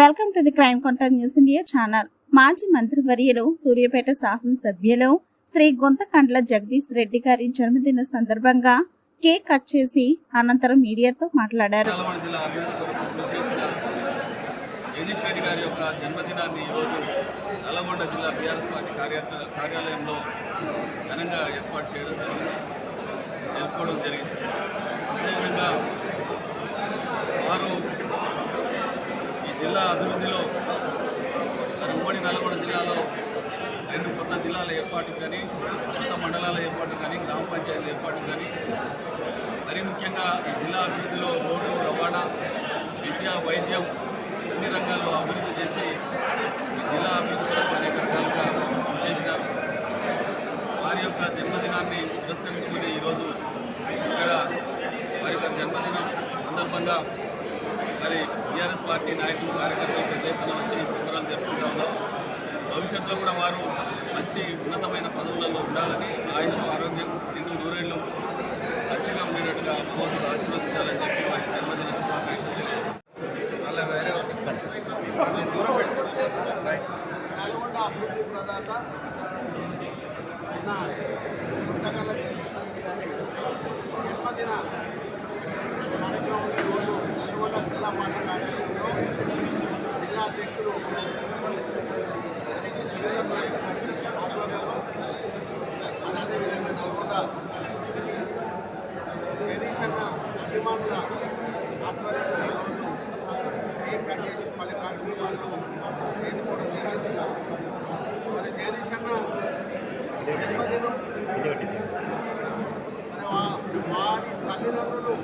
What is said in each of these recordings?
Welcome to the crime counter news India channel. మాజీ మంత్రివర్యులు సూర్యాపేట శాసనసభ్యులు శ్రీ గుంతకండ్ల జగదీష్ రెడ్డి గారి జన్మదిన సందర్భంగా కేక్ కట్ చేసి అనంతరం మీడియాతో మాట్లాడారు. నల్గొండ జిల్లా బీఆర్ఎస్ పార్టీ కార్యాలయంలో ఘనంగా ఏర్పాటు చేయడం జరిగింది. జరుపుకోవడం జరిగింది అదేవిధంగా వారు ఈ జిల్లా అభివృద్ధిలో మరి నల్గొండ జిల్లాలో రెండు కొత్త జిల్లాల ఏర్పాటు కానీ కొత్త మండలాల ఏర్పాటు కానీ గ్రామ పంచాయతీల ఏర్పాటు కానీ మరీ ముఖ్యంగా ఈ జిల్లా అభివృద్ధిలో రోడ్డు రవాణా విద్య వైద్యం అన్ని రంగాల్లో అభివృద్ధి చేసి ఈ జిల్లా అభివృద్ధి కొరకు అనేక రకాలుగా కృషి చేసినారు. వారి యొక్క జన్మదినాన్ని పురస్కరించుకుని ఈరోజు ఇక్కడ వారి యొక్క జన్మదినం సందర్భంగా మరి టీఆర్ఎస్ పార్టీ నాయకులు కార్యకర్తలు పెద్ద ఎత్తున వచ్చి సంబరాలు జరుపుకుంటా ఉన్నాం. భవిష్యత్తులో కూడా వారు మంచి ఉన్నతమైన పదవులలో ఉండాలని ఆయుష్ ఆరోగ్యం నిండు నూరేళ్ళు మంచిగా ఉండేటట్టుగా భగవంతుడు ఆశీర్వదించాలని చెప్పి వారి జన్మదిన శుభాకాంక్షలు అభివృద్ధి ప్రదాత అన్న గుంతకల్ల జగదీశ్వరి గారి జన్మదిన కార్యక్రమం ఈరోజు నల్గొండ జిల్లా పార్టీ కార్యాలయంలో జిల్లా అధ్యక్షుడు జగదీప్ నాయుడు ఆధ్వర్యంలో మరి అదేవిధంగా నల్గొండ అభిమానుల ఆధ్వర్యంలో ఈరోజు పలు చేసుకోవడం జరిగింది మరి జన్మదినం మరి వారి తల్లిదండ్రులు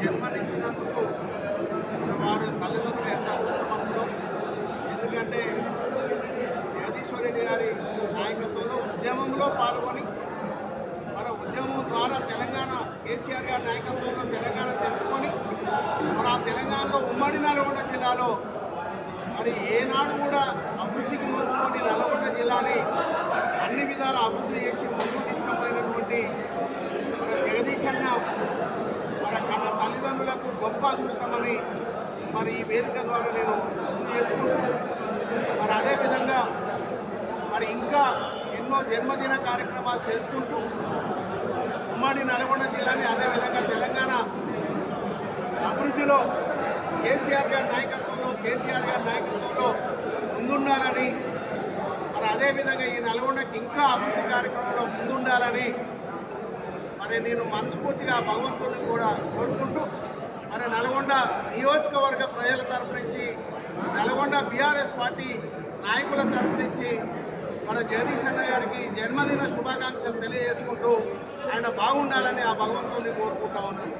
జన్మనిచ్చినందుకు వారి తల్లిదండ్రులు ఎంత అదృష్టవంతులు గారి నాయకత్వంలో ఉద్యమంలో పాల్గొని మన ఉద్యమం ద్వారా తెలంగాణ కేసీఆర్ గారి నాయకత్వంలో తెలంగాణ తెచ్చుకొని మన తెలంగాణలో ఉమ్మడి నల్గొండ జిల్లాలో మరి ఏనాడు కూడా అభివృద్ధికి నోచుకొని నల్గొండ జిల్లాని అన్ని విధాల అభివృద్ధి చేసి ముందుకు తీసుకుపోయినటువంటి మన జగదీష్ అన్న మన కన్న తల్లిదండ్రులకు గొప్ప అదృష్టమని మరి ఈ వేదిక ద్వారా నేను గుర్తు చేసుకుంటూ మరి అదేవిధంగా మరి ఇంకా ఎన్నో జన్మదిన కార్యక్రమాలు చేసుకుంటూ ఉమ్మడి నల్గొండ జిల్లాని అదేవిధంగా తెలంగాణ అభివృద్ధిలో కేసీఆర్ గారి నాయకత్వంలో కేటీఆర్ గారి నాయకత్వంలో ముందుండాలని మరి అదేవిధంగా ఈ నల్గొండకి ఇంకా అభివృద్ధి కార్యక్రమంలో ముందుండాలని మరి నేను మనస్ఫూర్తిగా భగవంతుడిని కూడా కోరుకుంటూ మరి నల్గొండ నియోజకవర్గ ప్రజల తరపు నుంచి నల్గొండ బీఆర్ఎస్ పార్టీ నాయకుల తరపు నుంచి మన జగదీష్ అన్న గారికి జన్మదిన శుభాకాంక్షలు తెలియజేసుకుంటూ ఆయన బాగుండాలని ఆ భగవంతుని కోరుకుంటా ఉన్నాను